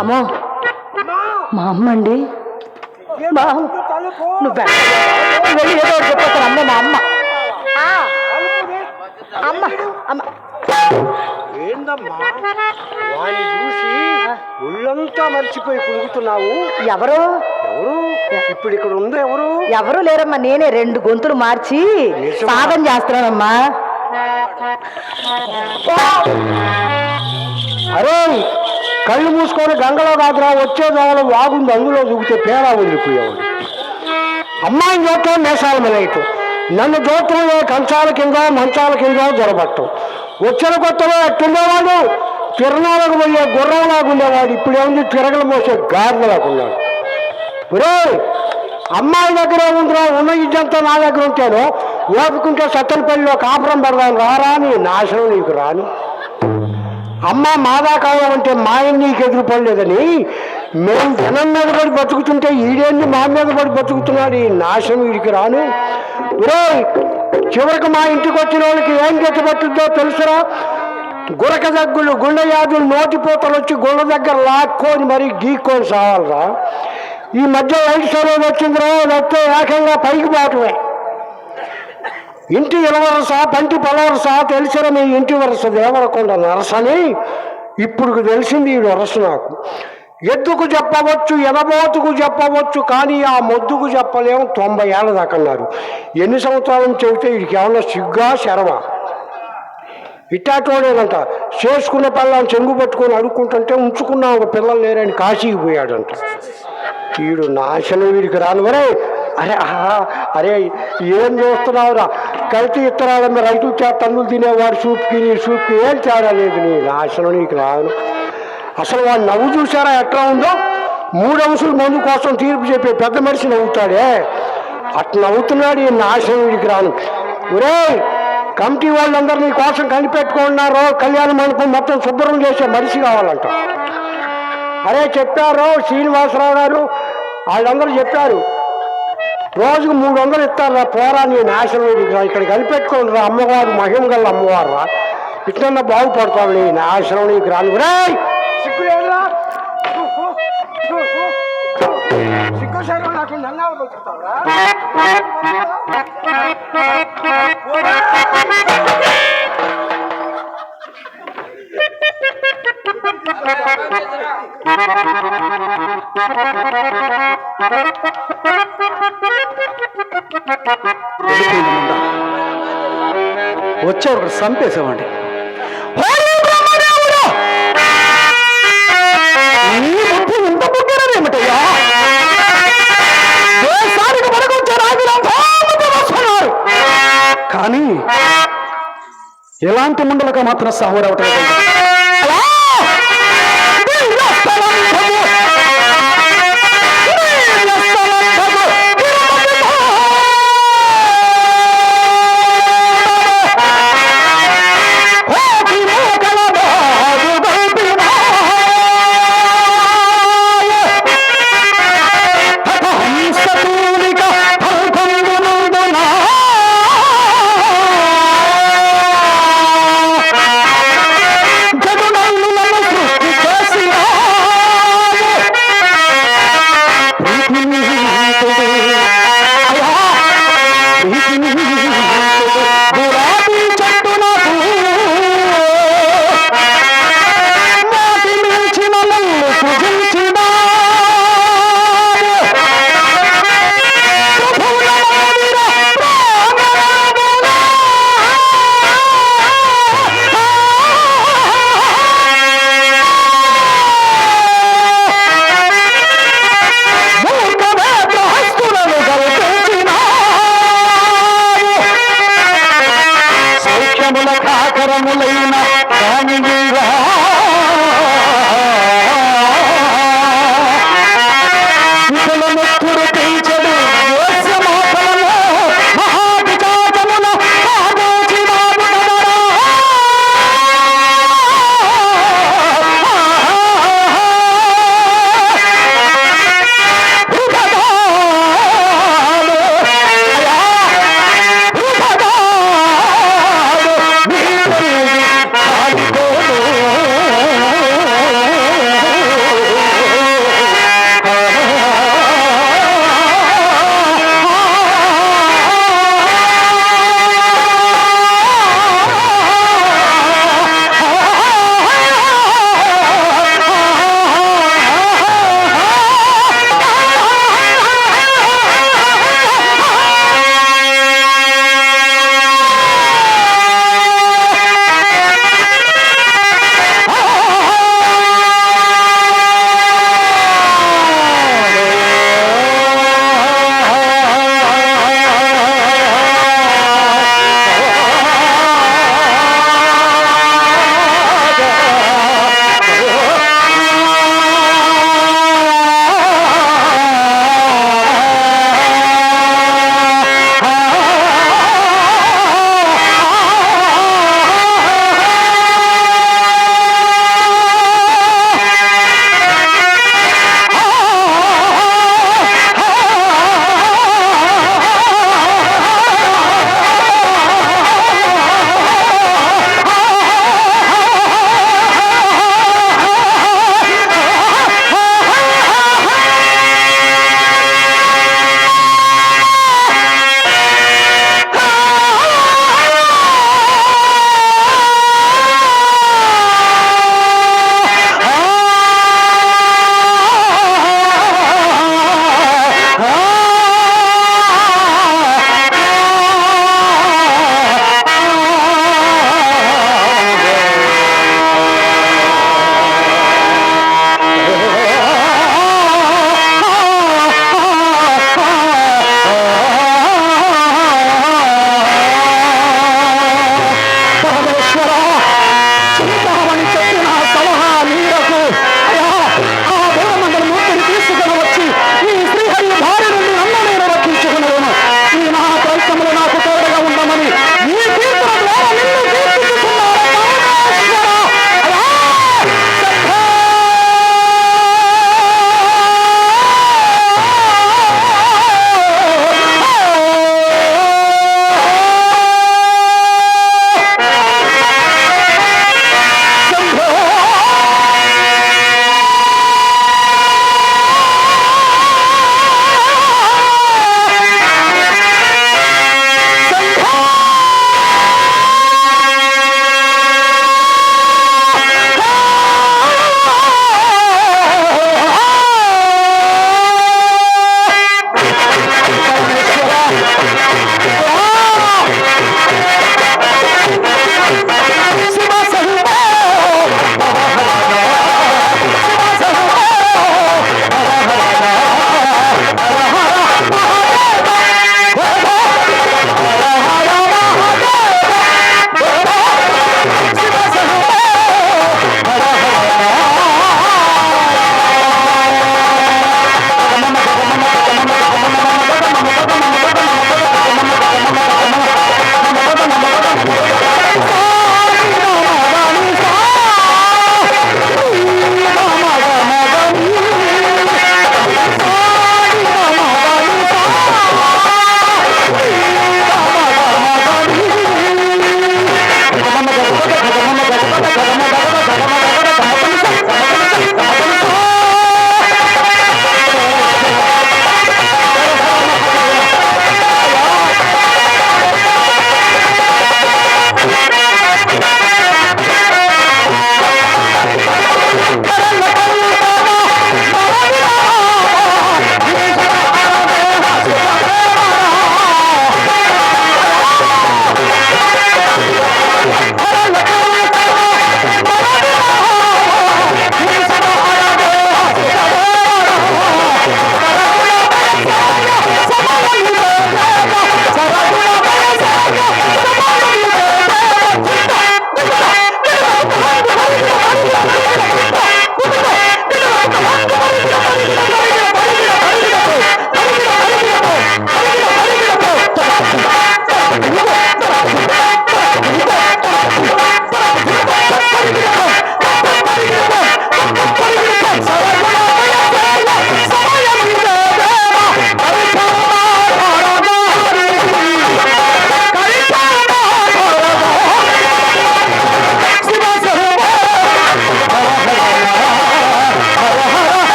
అమ్మో. మా అమ్మ అండి మా అమ్మ. నువ్వు. వెళ్ళ- వెళ్ళి ఏదో ఒకటి చెప్పేస్తాను అమ్మ మా అమ్మ. ఆ, అమ్మ అమ్మ. ఏందమ్మా? వాడిని చూసి ఒళ్ళంతా మర్చిపోయి కుడుగుతున్నావు ఎవరు? ఎవరు? ఇప్పుడు ఇక్కడ ఉంది ఎవరు ఎవరు లేరమ్మా నేనే రెండు గొంతులు మార్చి? సాధన చేస్తున్నానమ్మా. అరే కళ్ళు మూసుకొని గంగలో కాదురా వచ్చే దోవలో వాగుంది అందులో దూకితే పేరా వదిలిపోయావు అమ్మాయిని చూడటం మేసాల మీద నన్ను చూడటం కంచాల కింద మంచాల కింద దొరబట్టం వచ్చిన కొత్తలో ఎట్టుండేవాడు? తిరణాలకు పోయే గుర్రంలాగా ఉండేవాడు ఇప్పుడేముంది తిరగలు మోసే గాడిలాగా ఉన్నాడు ఒరే అమ్మాయి దగ్గర ఉందిరా ఉన్న ఇజ్జంతా నా దగ్గర ఉంటాను ఓపుకుంటే సత్తెనపల్లిలో కాపురం పెడదాను రారా నీ నాశనం నీకు రాను. అమ్మ మాదా కావాలంటే మా నీకు ఎదురు పడలేదని మేము జనం మీద పడి బతుకుతుంటే ఈడేంది మా మీద పడి బతుకుతున్నాడు? ఈ నాశనం వీడికి రాను. చివరికి మా ఇంటికి వచ్చిన వాళ్ళకి ఏం గట్టిపెట్టుద్దో తెలుసురా? గురక దగ్గులు గుండె వ్యాధులు నోటిపోతలు వచ్చి గుండె దగ్గర లాక్కొని మరి గీక్కొని సావాలరా? ఈ మధ్య లైట్ సర్వేది వచ్చిందిరా లేకపోతే ఏకంగా పైకి పోవటమే. ఇంటి ఇలవరస పంటి పొలవరస తెలిసిన మీ ఇంటి వరస దేవరకొండ నరసని. ఇప్పుడు తెలిసింది ఈ వరస నాకు. ఎద్దుకు చెప్పవచ్చు ఎనబోతుకు చెప్పవచ్చు కానీ ఆ మొద్దుకు చెప్పలేము తొంభై ఏళ్ళ దాకా అన్నారు. ఎన్ని సంవత్సరాలు చెబితే వీడికి ఏమన్నా సిగ్గా శరవ ఇట్టాటోడేనంట చేసుకున్న పిల్లని చెంగు పట్టుకొని అడుక్కుంటుంటే ఉంచుకున్నా ఒక పిల్లలు లేరని కాశీకి పోయాడంట. వీడు నాశనం వీడికి రాను. వరే అరే ఆహా, అరే ఏం చేస్తున్నావురా? కల్తీ ఇత్తనాల మీద రైతు చేత తన్నులు తినేవాడు సూప్కి నీ సూప్కి ఏం తేడా లేదు నీ నాశనం నీకు రాను. అసలు వాడు నవ్వు చూసారా ఎట్లా ఉందో? మూడు అంశాలు మందు కోసం తీర్పు చెప్పే పెద్ద మనిషి నవ్వుతాడే. అట్లా నవ్వుతున్నాడు ఈ నాశనం వీడికి రాను. ఒరే కమిటీ వాళ్ళందరూ నీ కోసం కనిపెట్టుకున్నారు కళ్యాణ మండపం మొత్తం శుభ్రం చేసే మనిషి కావాలంట. అరే చెప్పారు శ్రీనివాసరావు గారు. వాళ్ళందరూ చెప్పారు రోజుకు మూడు వందలు ఇస్తారా? పోరా నీ నాశనం ఇక్కడ కనిపెట్టుకోండి రా అమ్మవారు మహిమ గల అమ్మవారు రా. ఇట్లన్నా బాగుపడతావు నీ నాశనం నీకు రాను నాకు నన్నావు బతుకుతావురా వచ్చే ఒకటి చంపేసామండి నీ ముప్పు ఇంత దేశానికి పడకొచ్చే కానీ ఎలాంటి ముండలకు మాత్రం సాహురవటం కరములైన స్వామి మీరా